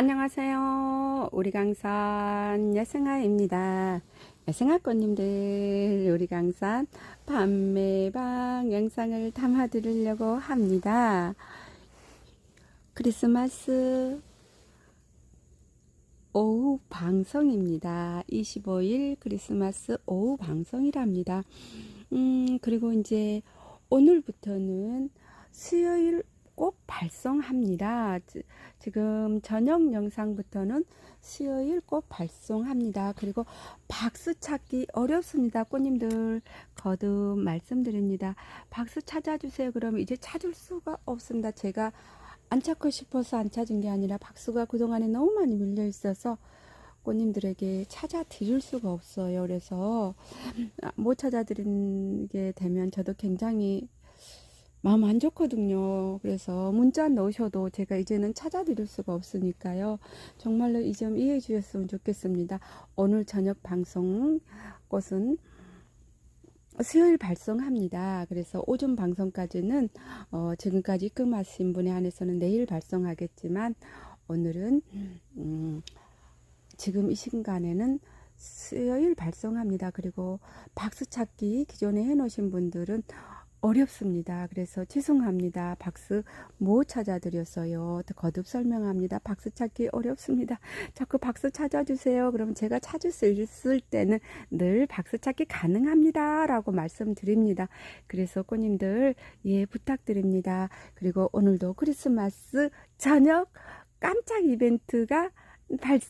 안녕하세요. 우리 강산 여생아입니다. 여생아 꽃님들 우리 강산 판매방 영상을 담아 드리려고 합니다. 크리스마스 오후 방송입니다. 25일 크리스마스 오후 방송이랍니다. 음, 그리고 이제 오늘부터는 수요일 꼭 발송합니다. 지- 지금 저녁 영상부터는 수요일 꼭 발송합니다. 그리고 박수 찾기 어렵습니다. 꽃님들 거듭 말씀드립니다. 박수 찾아주세요. 그러면 이제 찾을 수가 없습니다. 제가 안 찾고 싶어서 안 찾은 게 아니라 박수가 그동안에 너무 많이 밀려 있어서 꽃님들에게 찾아 드릴 수가 없어요. 그래서 아, 못 찾아 드리게 되면 저도 굉장히 마음 안 좋거든요. 그래서 문자 넣으셔도 제가 이제는 찾아드릴 수가 없으니까요. 정말로 이 점 이해해 주셨으면 좋겠습니다. 오늘 저녁 방송 것은 수요일 발송합니다. 그래서 오전 방송까지는 어, 지금까지 입금하신 분에 한해서는 내일 발송하겠지만 오늘은 음, 지금 이 시간에는 수요일 발송합니다. 그리고 박수 찾기 기존에 해놓으신 분들은 어렵습니다. 그래서 죄송합니다. 박스 못 찾아드렸어요. 더 거듭 설명합니다. 박스 찾기 어렵습니다. 자꾸 박스 찾아주세요. 그럼 제가 찾을 수 있을 때는 늘 박스 찾기 가능합니다. 라고 말씀드립니다. 그래서 꽃님들 예 부탁드립니다. 그리고 오늘도 크리스마스 저녁 깜짝 이벤트가 발,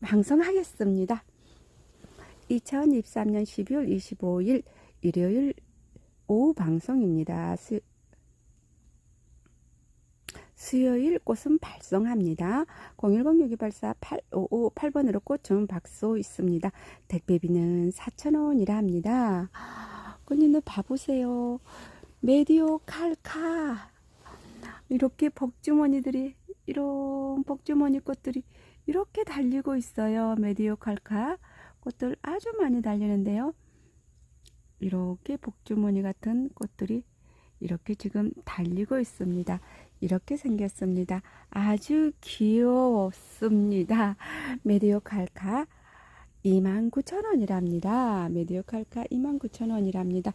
방송하겠습니다. 2023년 12월 25일 일요일 오후 방송입니다. 수, 수요일 꽃은 발송합니다. 010-6284-8558번으로 꽃 주문 박소 있습니다. 택배비는 4,000원이라 합니다. 꽃님들 봐보세요. 메디오 칼카 이렇게 복주머니들이 이런 복주머니 꽃들이 이렇게 달리고 있어요. 메디오 칼카 꽃들 아주 많이 달리는데요. 이렇게 복주머니 같은 꽃들이 이렇게 지금 달리고 있습니다. 이렇게 생겼습니다. 아주 귀여웠습니다. 메디오 칼카 29,000원이랍니다. 메디오 칼카 29,000원이랍니다.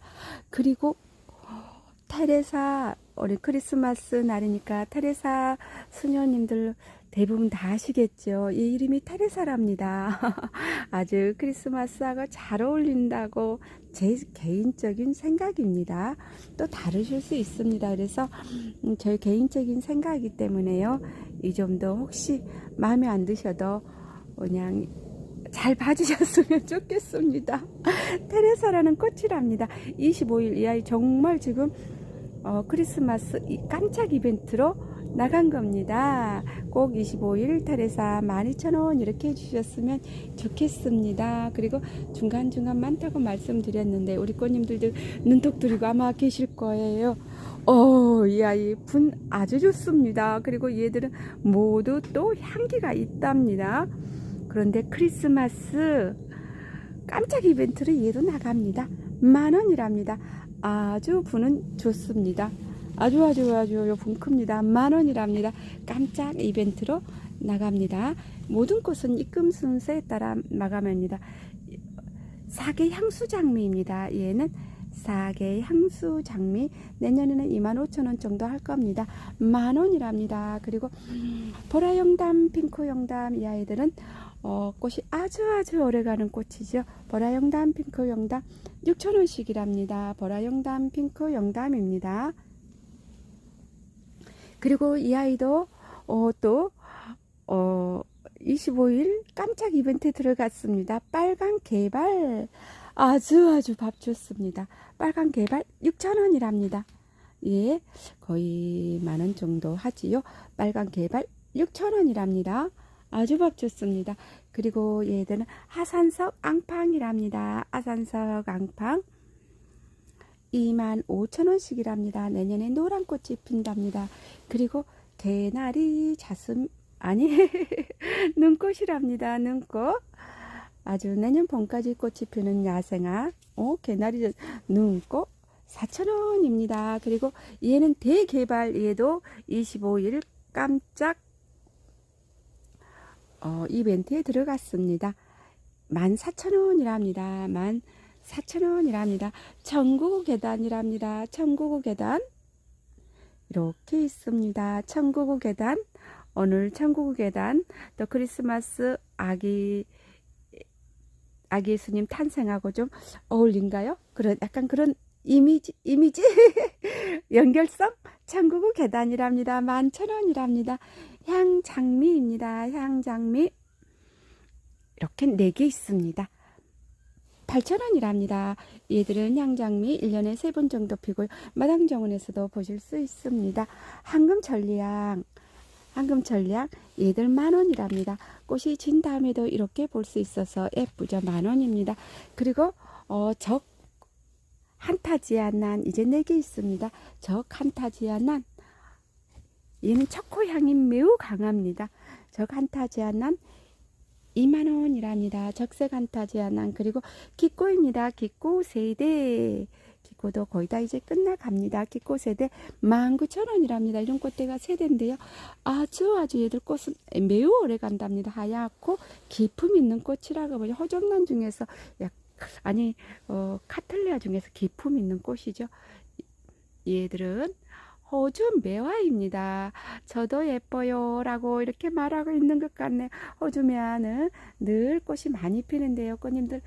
그리고 테레사 우리 크리스마스 날이니까 테레사 수녀님들 대부분 다 아시겠죠. 이 이름이 테레사랍니다. 아주 크리스마스하고 잘 어울린다고 제 개인적인 생각입니다. 또 다르실 수 있습니다. 그래서 음, 저희 개인적인 생각이기 때문에요. 이 점도 혹시 마음에 안 드셔도 그냥 잘 봐주셨으면 좋겠습니다. 테레사라는 꽃이랍니다. 25일 이 아이 정말 지금 어, 크리스마스 이 깜짝 이벤트로 나간 겁니다. 꼭 25일 테레사 12,000원 이렇게 해주셨으면 좋겠습니다. 그리고 중간중간 많다고 말씀드렸는데 우리 꽃님들도 눈독 들이고 아마 계실 거예요. 어, 이 아이 분 아주 좋습니다. 그리고 얘들은 모두 또 향기가 있답니다. 그런데 크리스마스 깜짝 이벤트로 얘도 나갑니다. 만 원이랍니다. 아주 분은 좋습니다. 아주 아주 아주 분 큽니다. 만 원이랍니다. 깜짝 이벤트로 나갑니다. 모든 꽃은 입금 순서에 따라 마감합니다. 사계 향수 장미입니다. 얘는 사계 향수 장미 내년에는 25,000원 정도 할 겁니다. 만 원이랍니다. 그리고 보라 영담, 핑크 영담 이 아이들은 어, 꽃이 아주 아주 오래가는 꽃이죠. 보라 영담, 핑크 영담 6,000원씩이랍니다. 보라 영담, 핑크 영담입니다. 그리고 이 아이도 어, 또 어, 25일 깜짝 이벤트 들어갔습니다. 빨간 개발 아주 아주 밥 좋습니다. 빨간 개발 6,000원이랍니다. 예, 거의 만 원 정도 하지요. 빨간 개발 6,000원이랍니다. 아주 밥 좋습니다. 그리고 얘들은 하산석 앙팡이랍니다. 하산석 앙팡 25,000원씩이랍니다. 내년에 노란 꽃이 핀답니다. 그리고 개나리 자슴 아니 눈꽃이랍니다. 눈꽃 아주 내년 봄까지 꽃이 피는 야생화 어 개나리 눈꽃 4,000원입니다. 그리고 얘는 대개발 얘도 25일 깜짝 어, 이벤트에 들어갔습니다. 14,000원이랍니다. 14,000원이랍니다. 천국의 계단이랍니다. 천국의 계단. 이렇게 있습니다. 천국의 계단. 오늘 천국의 계단. 또 크리스마스 아기 아기 예수님 탄생하고 좀 어울린가요? 그런 약간 그런 이미지 이미지 연결성 천국의 계단이랍니다. 11,000원이랍니다. 향장미입니다. 향장미 이렇게 4개 있습니다. 8,000원이랍니다. 얘들은 향장미 1년에 3번 정도 피고요. 마당정원에서도 보실 수 있습니다. 황금천리향 황금천리향 얘들 만원이랍니다. 꽃이 진 다음에도 이렇게 볼 수 있어서 예쁘죠. 만원입니다. 그리고 어, 적 한타지아난 이제 4개 있습니다. 적 한타지아난 얘는 초코향이 매우 강합니다. 적 한타지아난 2만원이랍니다. 적색 한타지아난 그리고 기꼬입니다. 기꼬 세대 기꼬도 거의 다 이제 끝나갑니다. 기꼬 세대 19,000원이랍니다. 이런 꽃대가 세대인데요. 아주 아주 얘들 꽃은 매우 오래 간답니다. 하얗고 기품 있는 꽃이라고 보죠. 허정란 중에서 약 아니 어, 카틀레아 중에서 기품 있는 꽃이죠. 얘들은 호주 매화입니다. 저도 예뻐요. 라고 이렇게 말하고 있는 것 같네. 호주 매화는 늘 꽃이 많이 피는데요. 꽃님들,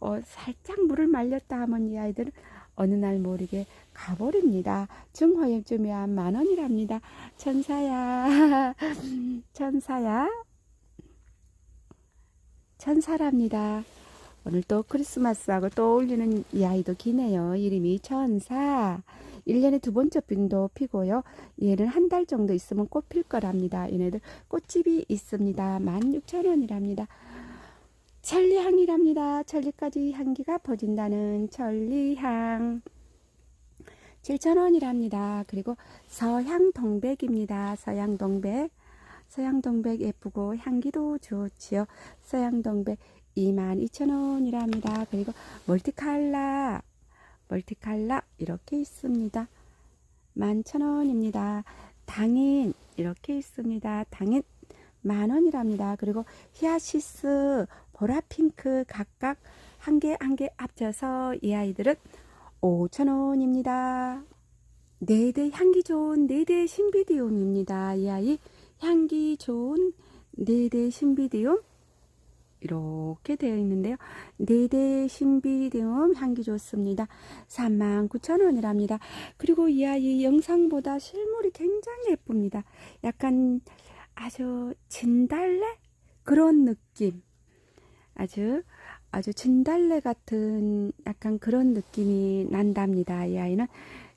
어, 살짝 물을 말렸다 하면 이 아이들은 어느 날 모르게 가버립니다. 중화염주 매화 만 원이랍니다. 천사야. 천사야. 천사랍니다. 오늘 또 크리스마스하고 또 어울리는 이 아이도 기네요. 이름이 천사. 1년에 두 번째 빈도 피고요. 얘는 한 달 정도 있으면 꽃 필 거랍니다. 얘네들 꽃집이 있습니다. 16,000원이랍니다. 천리향이랍니다. 천리까지 향기가 퍼진다는 천리향. 7,000원이랍니다. 그리고 서향동백입니다. 서향동백. 서양동백 예쁘고 향기도 좋지요. 서양동백 22,000원이랍니다. 그리고 멀티칼라 멀티칼라 이렇게 있습니다. 11,000원입니다. 당인 이렇게 있습니다. 당인 만원이랍니다. 그리고 히아시스, 보라핑크 각각 한 개 한개 합쳐서 이 아이들은 5,000원입니다. 네대 향기 좋은 네대 신비디움입니다. 이 아이 향기 좋은 네대 신비디움 이렇게 되어 있는데요. 네대 신비디움 향기 좋습니다. 39,000원이랍니다. 그리고 이 아이 영상보다 실물이 굉장히 예쁩니다. 약간 아주 진달래 그런 느낌. 아주 아주 진달래 같은 약간 그런 느낌이 난답니다. 이 아이는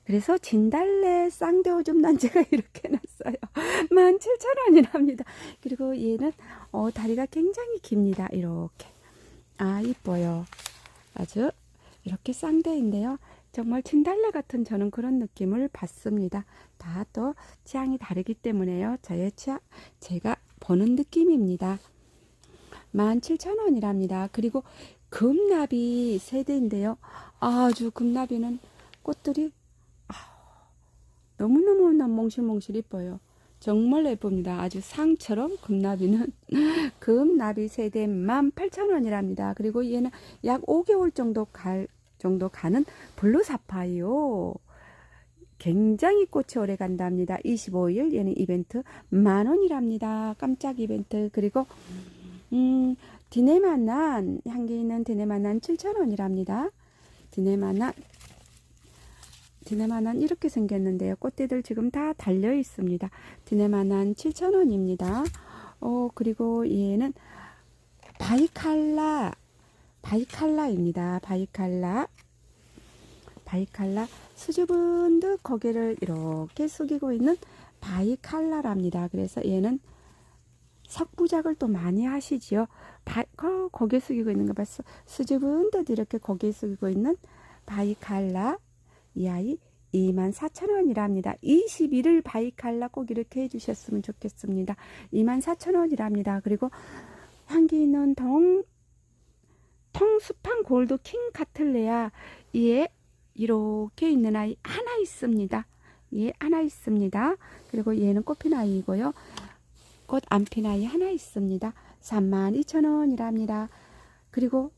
그래서 진달래 쌍대오줌 난제가 이렇게 났어요. 17,000원이랍니다. 그리고 얘는 어, 다리가 굉장히 깁니다. 이렇게. 아, 이뻐요. 아주 이렇게 쌍대인데요. 정말 진달래 같은 저는 그런 느낌을 받습니다. 다 또 취향이 다르기 때문에요. 저의 취향, 제가 보는 느낌입니다. 17,000원이랍니다. 그리고 금나비 세대인데요. 아주 금나비는 꽃들이 너무너무 몽실몽실 이뻐요. 정말 예쁩니다. 아주 상처럼 금나비는 금나비 세대 18,000원이랍니다. 그리고 얘는 약 5개월 정도 갈 정도 가는 블루 사파이어. 굉장히 꽃이 오래 간답니다. 25일 얘는 이벤트 만 원이랍니다. 깜짝 이벤트. 그리고 음, 디네마난 향기 있는 디네마난 7,000원이랍니다. 디네마난 디네마난 이렇게 생겼는데요. 꽃대들 지금 다 달려 있습니다. 디네마난 7,000원입니다. 어, 그리고 얘는 바이칼라, 바이칼라입니다. 바이칼라. 바이칼라 수줍은 듯 고개를 이렇게 숙이고 있는 바이칼라랍니다. 그래서 얘는 석부작을 또 많이 하시지요. 바, 어, 고개 숙이고 있는 거 봤어. 수줍은 듯 이렇게 고개 숙이고 있는 바이칼라. 이 아이 24,000원이랍니다. 21을 바이칼라 꼭 이렇게 해주셨으면 좋겠습니다. 24,000원이랍니다. 그리고 향기 있는 동, 통수판 골드 킹 카틀레아 이에 이렇게 있는 아이 하나 있습니다. 예, 하나 있습니다. 그리고 얘는 꽃핀 아이이고요. 꽃 안피나이 하나 있습니다. 32,000원이랍니다. 그리고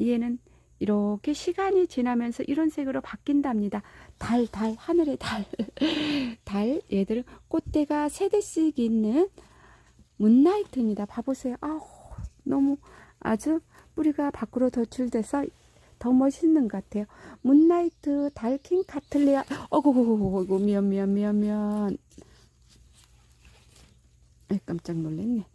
얘는 이렇게 시간이 지나면서 이런 색으로 바뀐답니다. 달, 달, 하늘의 달. 달, 얘들 꽃대가 세 대씩 있는 문나이트입니다. 봐보세요. 아우, 너무 아주 뿌리가 밖으로 도출돼서 더 멋있는 것 같아요. 문나이트 달킹 카틀레아. 어구구구구 미연 미연 미연 미연. 에, 깜짝 놀랐네.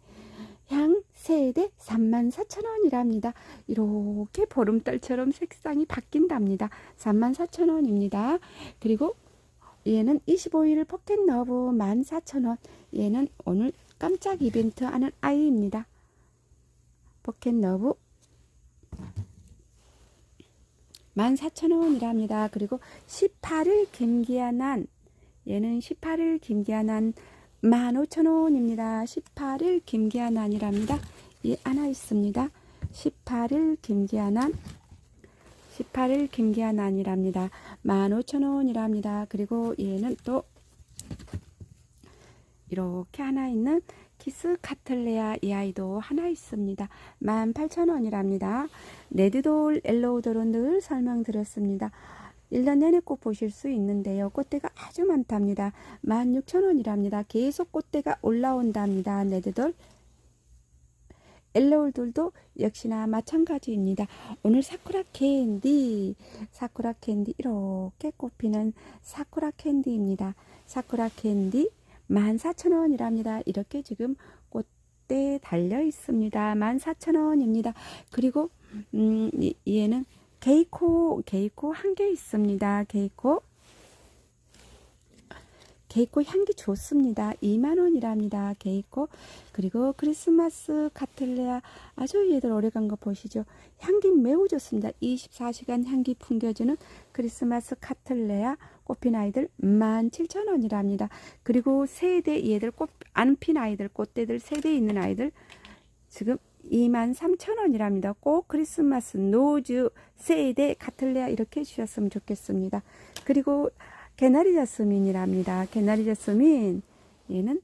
향 세대 34,000원이랍니다. 이렇게 보름달처럼 색상이 바뀐답니다. 34,000원입니다. 그리고 얘는 25일 포켓 너브 14,000원. 얘는 오늘 깜짝 이벤트 하는 아이입니다. 포켓 너브 14,000원이랍니다. 그리고 18일 김기아난 얘는 18일 김기아난 15,000원입니다. 18일 김기아난이랍니다. 이 하나 있습니다. 18일 김기아난 18일 김기아난이랍니다. 15,000원이랍니다. 그리고 얘는 또 이렇게 하나 있는 키스 카틀레아 이 아이도 하나 있습니다. 18,000원이랍니다. 레드돌 엘로우돌은 늘 설명드렸습니다. 1년 내내 꽃 보실 수 있는데요. 꽃대가 아주 많답니다. 16,000원이랍니다. 계속 꽃대가 올라온답니다. 레드돌 엘로우돌도 역시나 마찬가지입니다. 오늘 사쿠라 캔디, 사쿠라 캔디 이렇게 꽃피는 사쿠라 캔디입니다. 사쿠라 캔디 14,000원이랍니다. 이렇게 지금 꽃대 달려 있습니다. 14,000원입니다. 그리고 음, 이- 얘는 게이코 게이코 한 개 있습니다. 게이코 게이코 향기 좋습니다. 2만원이랍니다. 게이코. 그리고 크리스마스 카틀레아. 아주 얘들 오래간 거 보시죠. 향기 매우 좋습니다. 24시간 향기 풍겨주는 크리스마스 카틀레아 꽃핀 아이들 17,000원이랍니다. 그리고 세대 얘들 꽃, 안 핀 아이들, 꽃대들 세대 있는 아이들 지금 23,000원이랍니다. 꼭 크리스마스 노즈 세대 카틀레아 이렇게 해주셨으면 좋겠습니다. 그리고 개나리 자스민이랍니다. 개나리 자스민 얘는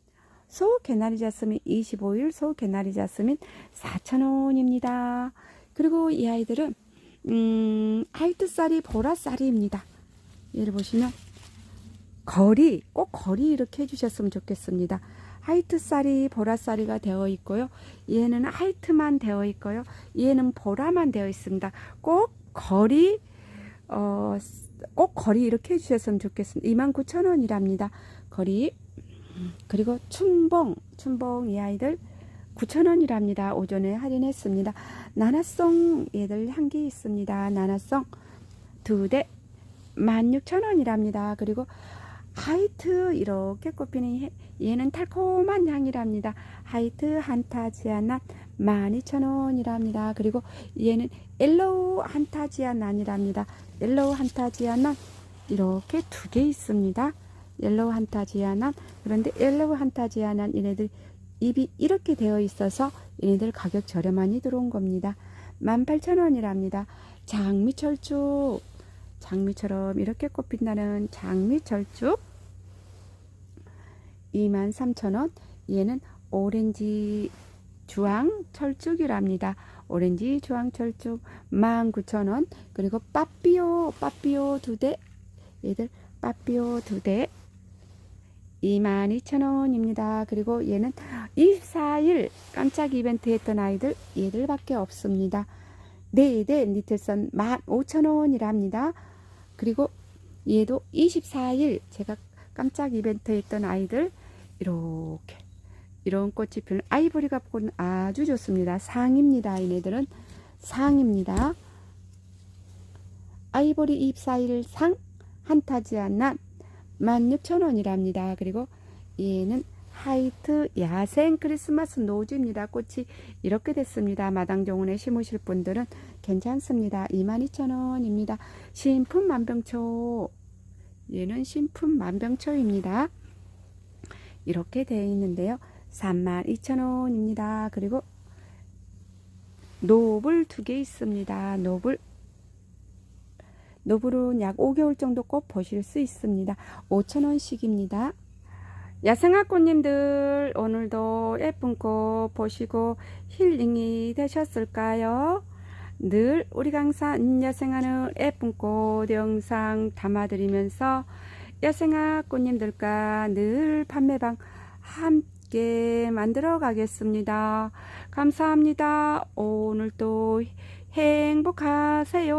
소 개나리 자스민 25일 소 개나리 자스민 4,000원입니다. 그리고 이 아이들은 음, 하이트살이 보라살이입니다. 얘를 보시면 거리 꼭 거리 이렇게 해주셨으면 좋겠습니다. 하이트살이 보라살이가 되어 있고요. 얘는 하이트만 되어 있고요. 얘는 보라만 되어 있습니다. 꼭 거리 어, 꼭 거리 이렇게 해주셨으면 좋겠습니다. 29,000원이랍니다. 거리 그리고 춘봉 춘봉 이 아이들 9,000원이랍니다. 오전에 할인했습니다. 나나송 얘들 향기 있습니다. 나나송 두 대 16,000원이랍니다. 그리고 하이트 이렇게 꼽히는 해- 얘는 달콤한 향이랍니다. 하이트 한타지아난 12,000원이랍니다. 그리고 얘는 옐로우 한타지아난이랍니다. 옐로우 한타지아난 이렇게 두 개 있습니다. 옐로우 한타지아난 그런데 옐로우 한타지아난 얘네들 입이 이렇게 되어 있어서 얘네들 가격 저렴하니 들어온 겁니다. 18,000원이랍니다. 장미철쭉 장미처럼 이렇게 꽃핀다는 장미철쭉 23,000원 얘는 오렌지 주황 철쭉이랍니다. 오렌지 주황 철쭉 19,000원 그리고 빠삐오 빠삐오 두대 얘들 빠삐오 두대 22,000원입니다. 그리고 얘는 24일 깜짝 이벤트 했던 아이들 얘들밖에 없습니다. 네대 니틀선 15,000원이랍니다. 그리고 얘도 24일 제가 깜짝 이벤트 했던 아이들 이렇게 이런 꽃이 피는 아이보리가 보는 아주 좋습니다. 상입니다. 얘네들은 상입니다. 아이보리 24일 상 한타지아 난 16,000원이랍니다. 그리고 얘는 하이트 야생 크리스마스 노즈입니다. 꽃이 이렇게 됐습니다. 마당 정원에 심으실 분들은 괜찮습니다. 22,000원입니다. 신품 만병초 얘는 신품 만병초입니다. 이렇게 되어 있는데요. 32,000원입니다. 그리고 노블 두 개 있습니다. 노블 노블은 약 5개월 정도 꼭 보실 수 있습니다. 5,000원씩입니다. 야생화 꽃님들 오늘도 예쁜 꽃 보시고 힐링이 되셨을까요? 늘 우리 강산 야생화는 예쁜 꽃 영상 담아드리면서 야생화 꽃님들과 늘 판매방 함께 만들어 가겠습니다. 감사합니다. 오늘도 행복하세요.